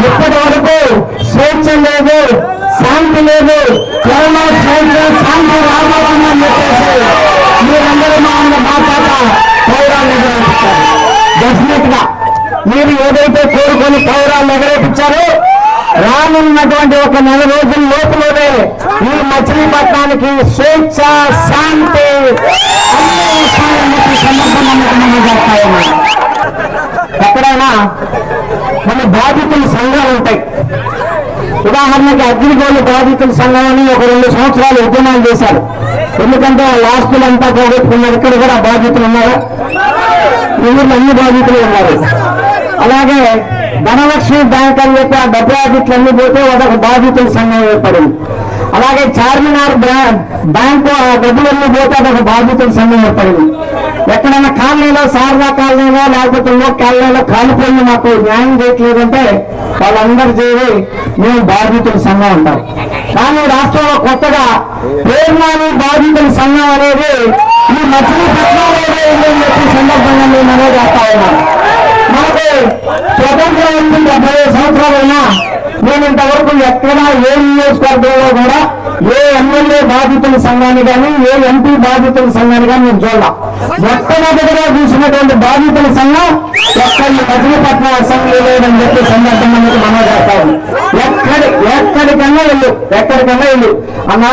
ఇప్పటి వరకు స్వేచ్ఛ లేదు శాంతి లేదు. కరోనా స్వేచ్ఛ శాంతి రాబోతుందని చెప్పేసి మీరందరూ మా మా చేత పౌరాలు ఎగరేపించారు డెఫినెట్గా. మీరు ఏదైతే కోరుకొని పౌరాలు ఎగరేపించారో రానున్నటువంటి ఒక నెల రోజుల లోపలనే ఈ మచిలీపట్నానికి స్వేచ్ఛ శాంతి అన్ని విషయాలన్నిటి సందర్భంగా ఎక్కడైనా బాధితుల సంఘాలు ఉంటాయి. ఉదాహరణకి అగ్నిగోళ బాధితుల సంఘం అని ఒక రెండు సంవత్సరాలు ఉద్యమాలు చేశారు. ఎందుకంటే వాళ్ళ ఆస్తులంతా పోగొట్టుకున్నారు. ఇక్కడ కూడా బాధితులు ఉన్నారు? ఈ అన్ని బాధితులు ఉన్నారు. అలాగే ధనలక్ష్మి బ్యాంక్ అని చెప్పి ఆ డిపాజిట్లు అన్ని పోతే అదొక బాధితుల సంఘం ఏర్పడింది. అలాగే చార్మినార్ బ్రా- బ్యాంకు ఆ డబ్బులన్నీ పోతే అదొక బాధితుల సంఘం ఏర్పడింది ఎక్కడైనా కాలనీలో శారదా కాలనీలో లేకపోతే ఇంకో కాలనీలో కాలిపోయి మాకు న్యాయం చేయట్లేదంటే వాళ్ళందరూ చేరి మేము బాధితుల సంఘం అంటారు కానీ రాష్ట్రంలో కొత్తగా పేర్మాని బాధితుల సంఘం అనేది ఈ మచిలీపట్నం సందర్భంగా మేము అనేది చేస్తా ఉన్నాం మనకు స్వతంత్రం ఉంది డెబ్బై సంవత్సరాలైనా నేను వరకు ఎక్కడ ఏ నియోజకవర్గంలో కూడా ఏ ఎమ్మెల్యే బాధితుల సంఘాన్ని కానీ ఏ ఎంపీ బాధితుల సంఘాన్ని కానీ నేను చూడాల. మొట్టమొదటిగా చూసినటువంటి బాధితుల సంఘం ఎక్కడ ఈ మచిలీపట్నం అసెంబ్లీ లేదని చెప్పి సందర్భం అనేది మనం చేస్తాను ఎక్కడి ఎక్కడికన్నా వెళ్ళు ఎక్కడికన్నా వెళ్ళు. అన్న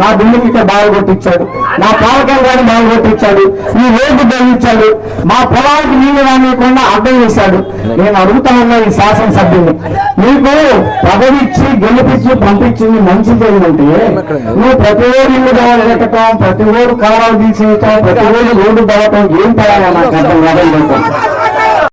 నా బిల్లుకి ఇక్కడ బాగా కొట్టించాడు. నా పాలకం కానీ బాగా కొట్టించాడు. ఈ రోడ్డు బలిచ్చాడు మా పొలానికి నీళ్ళు రానియకుండా అడ్డం చేశాడు నేను అడుగుతా ఉన్నా ఈ శాసనసభ్యుని నీకు పదవిచ్చి గెలిపించి పంపించింది మంచిది ఏంటంటే నువ్వు ప్రతి రోజు ఇల్లు కావాలి ప్రతి రోజు కావాలి తీసేయటం ప్రతి ఓడు రోడ్డు దవ్వటం ఏం పడాలి నాకు అర్థం